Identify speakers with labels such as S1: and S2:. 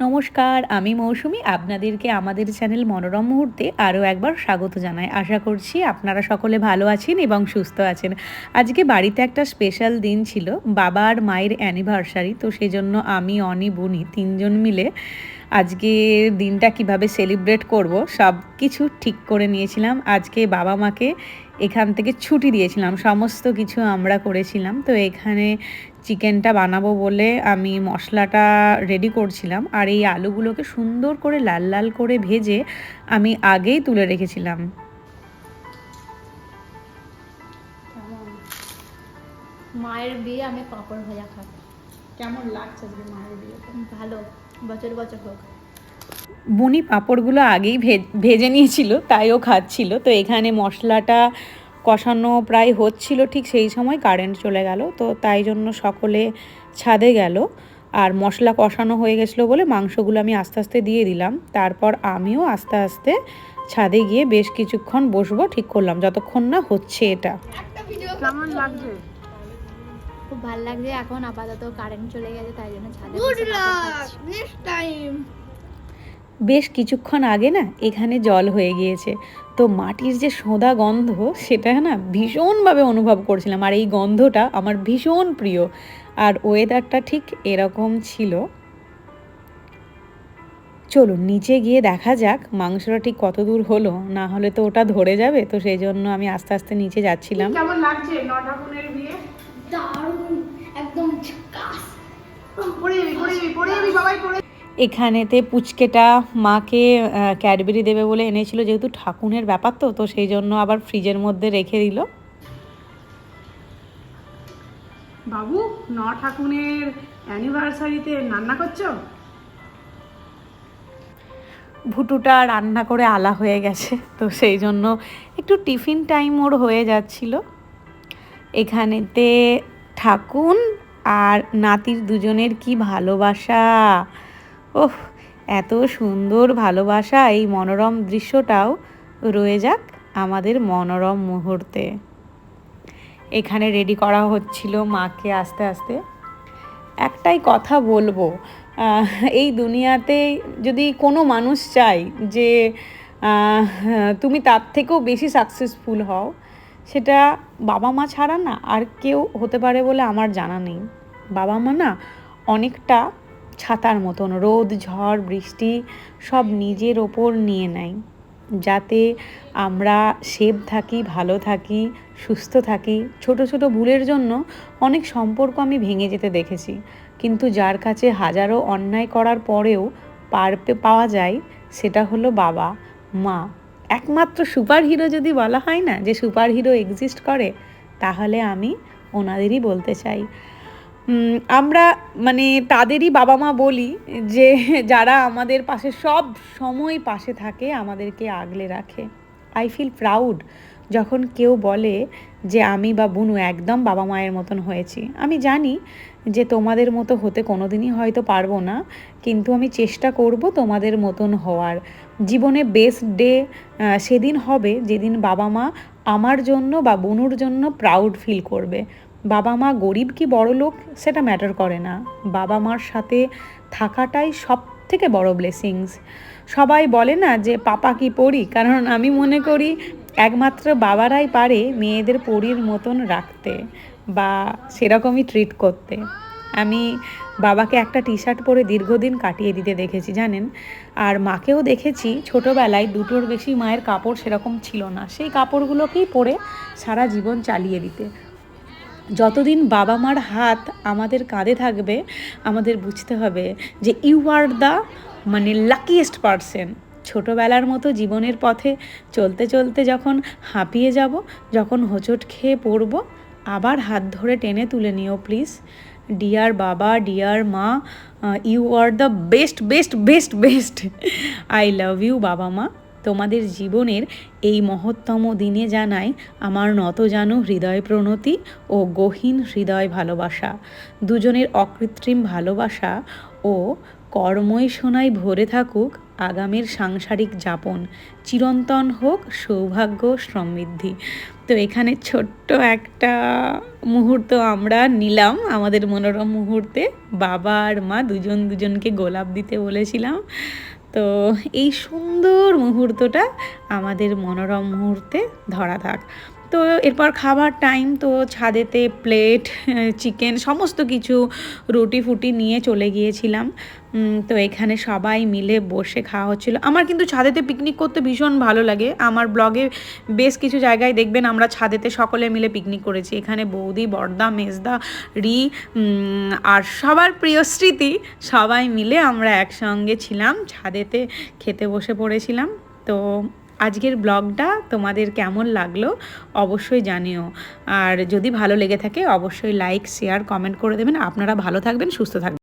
S1: নমস্কার, আমি মৌসুমি। আপনাদেরকে আমাদের চ্যানেল মনোরম মুহূর্তে আরও একবার স্বাগত জানাই। আশা করছি আপনারা সকলে ভালো আছেন এবং সুস্থ আছেন। আজকে বাড়িতে একটা স্পেশাল দিন ছিল বাবা আর মায়ের অ্যানিভার্সারি। তো সেজন্য আমি, অনি, বুনি তিনজন মিলে আজকে দিনটা কীভাবে সেলিব্রেট করব সব কিছু ঠিক করে নিয়েছিলাম। আজকে বাবা মাকে এখান থেকে ছুটি দিয়েছিলাম সমস্ত কিছু আমরা করেছিলাম। তো এখানে চিকেনটা বানাবো বলে আমি মশলাটা রেডি করছিলাম আর এই আলুগুলোকে সুন্দর করে লাল লাল করে ভেজে আমি আগেই তুলে রেখেছিলাম।
S2: মায়ের বিয়ে আমি পাঁপড় ভাজা খাই
S3: কেমন লাগছে আজকে মায়ের বিয়েতে?
S2: ভালো। বছর বছর হোক।
S1: বুনি পাঁপড়গুলো আগেই ভে- ভেজে নিয়েছিল তাই ও খাচ্ছিল। তো এখানে মশলাটা কষানো প্রায় হচ্ছিল ঠিক সেই সময় কারেন্ট চলে গেল। তো তাই জন্য সকলে ছাদে গেল। আর মশলা কষানো হয়ে গেছিল বলে মাংসগুলো আমি আস্তে আস্তে দিয়ে দিলাম। তারপর আমিও আস্তে আস্তে ছাদে গিয়ে বেশ কিছুক্ষণ বসবো ঠিক করলাম। যতক্ষণ না হচ্ছে এটা।
S3: কেমন লাগছে?
S2: খুব ভালো লাগছে এখন আপাতত কারেন্ট চলে গেছে তাই জন্য ছাদে
S4: গুড লাক নেক্সট টাইম
S1: বেশ কিছুক্ষণ আগে না এখানে জল হয়ে গিয়েছে। তো মাটির যে সোঁদা গন্ধ সেটা না ভীষণভাবে অনুভব করছিলাম। আর এই গন্ধটা আমার ভীষণ প্রিয়। আর ওয়েদারটা ঠিক এরকম ছিল। চলুন নিচে গিয়ে দেখা যাক মাংসটা ঠিক কত দূর হলো। না হলে তো ওটা ধরে যাবে। তো সেই জন্য আমি আস্তে আস্তে নিচে যাচ্ছিলাম।
S3: কেমন লাগছে?
S4: দারুণ একদম ঝাকাস।
S3: পড়ে
S1: এখানেতে পুচকেটা মাকে ক্যাডবেরি দেবে বলে এনেছিল যেহেতু ঠাকুনের ব্যাপার তো তো সেই জন্য আবার ফ্রিজের মধ্যে রেখে দিল।
S3: বাবু ন ঠাকুনের অ্যানিভার্সারিতে রান্না করছ?
S1: ভুটুটা রান্না করে আলা হয়ে গেছে তো সেই জন্য একটু টিফিন টাইম ওর হয়ে যাচ্ছিল। এখানেতে ঠাকুন আর নাতির দুজনের কি ভালোবাসা। ওহ, এত সুন্দর ভালোবাসা। এই মনোরম দৃশ্যটাও রয়ে যাক আমাদের মনোরম মুহূর্তে। এখানে রেডি করা হচ্ছিল মাকে আস্তে আস্তে। একটাই কথা বলব এই দুনিয়াতে যদি কোনো মানুষ চাই যে তুমি তার থেকেও বেশি সাকসেসফুল হও সেটা বাবা মা ছাড়া না, আর কেউ হতে পারে বলে আমার জানা নেই। বাবা মা না অনেকটা ছাতার মতন, রোদ, ঝড়, বৃষ্টি সব নিজের ওপর নিয়ে নেয়। যাতে আমরা সেভ থাকি, ভালো থাকি, সুস্থ থাকি। ছোট ছোট ভুলের জন্য অনেক সম্পর্ক আমি ভেঙে যেতে দেখেছি। কিন্তু যার কাছে হাজারো অন্যায় করার পরেও পার পাওয়া যায়, সেটা হলো বাবা, মা। একমাত্র সুপার হিরো যদি বলা হয় না যে সুপার হিরো এক্সিস্ট করে, তাহলে আমি ওনাদেরই বলতে চাই। আমরা মানে তাদেরই বাবা মা বলি যে যারা আমাদের পাশে সব সময় পাশে থাকে, আমাদেরকে আগলে রাখে। আই ফিল প্রাউড যখন কেউ বলে যে আমি বা বুনু একদম বাবা মায়ের মতন হয়েছি, আমি জানি যে তোমাদের মতো হতে কোনোদিনই হয়তো পারব না, কিন্তু আমি চেষ্টা করব তোমাদের মতন হওয়ার। জীবনে বেস্ট ডে সেদিন হবে যেদিন বাবা মা আমার জন্য বা বনুর জন্য প্রাউড ফিল করবে। বাবা মা গরিব কি বড় লোক? সেটা ম্যাটার করে না। বাবা মার সাথে থাকাটাই সব থেকে বড় ব্লেসিংস সবাই বলে না যে, পাপা কি পড়ি? কারণ আমি মনে করি একমাত্র বাবারাই পারে মেয়েদের পরীর মতন রাখতে বা সেরকমই ট্রিট করতে। আমি বাবাকে একটা টি শার্ট পরে দীর্ঘদিন কাটিয়ে দিতে দেখেছি, জানেন? আর মাকেও দেখেছি, ছোটোবেলায় দুটোর বেশি মায়ের কাপড় সেরকম ছিল না। সেই কাপড়গুলোকেই পরে সারা জীবন চালিয়ে দিতে। যতদিন বাবা মার হাত আমাদের কাঁধে থাকবে, আমাদের বুঝতে হবে যে ইউ আর দ্য মানে লাকিয়েস্ট পারসন ছোটোবেলার মতো জীবনের পথে চলতে চলতে যখন হাঁপিয়ে যাব, যখন হোঁচট খেয়ে পড়ব, আবার হাত ধরে টেনে তুলে নিও প্লিজ ডিয়ার বাবা ডিয়ার মা you are the best best best best I love you বাবা মা। তোমাদের জীবনের এই মহত্তম দিনে জানাই আমার নত জানু হৃদয় প্রণতি ও গহীন হৃদয় ভালোবাসা। দুজনের অকৃত্রিম ভালোবাসা ও কর্মই সোনায় ভরে থাকুক আগামীর সাংসারিক যাপন। চিরন্তন হোক সৌভাগ্য সমৃদ্ধি। তো এখানে ছোট্ট একটা মুহূর্ত আমরা নিলাম আমাদের মনোরম মুহূর্তে। বাবা আর মা দুজন দুজনকে গোলাপ দিতে বলেছিলাম। তো এই সুন্দর মুহূর্তটা আমাদের মনোরম মুহূর্তে ধরা থাক। তো এরপর খাবার টাইম তো ছাদেতে প্লেট চিকেন সমস্ত কিছু রুটি ফুটি নিয়ে চলে গিয়েছিলাম। তো এখানে সবাই মিলে বসে খাওয়া হচ্ছিল। আমার কিন্তু ছাদেতে পিকনিক করতে ভীষণ ভালো লাগে। আমার ব্লগে বেশ কিছু জায়গায় দেখবেন আমরা ছাদেতে সকলে মিলে পিকনিক করেছি। এখানে বৌদি, বর্দা, মেজদা, রি আর সবার প্রিয় স্মৃতি, সবাই মিলে আমরা একসঙ্গে ছিলাম। ছাদেতে খেতে বসে পড়েছিলাম। তো আজকের ব্লগটা তোমাদের কেমন লাগল অবশ্যই জানিও। আর যদি ভালো লেগে থাকে, অবশ্যই লাইক শেয়ার কমেন্ট করে দেবেন। আপনারা ভালো থাকবেন, সুস্থ থাকবেন।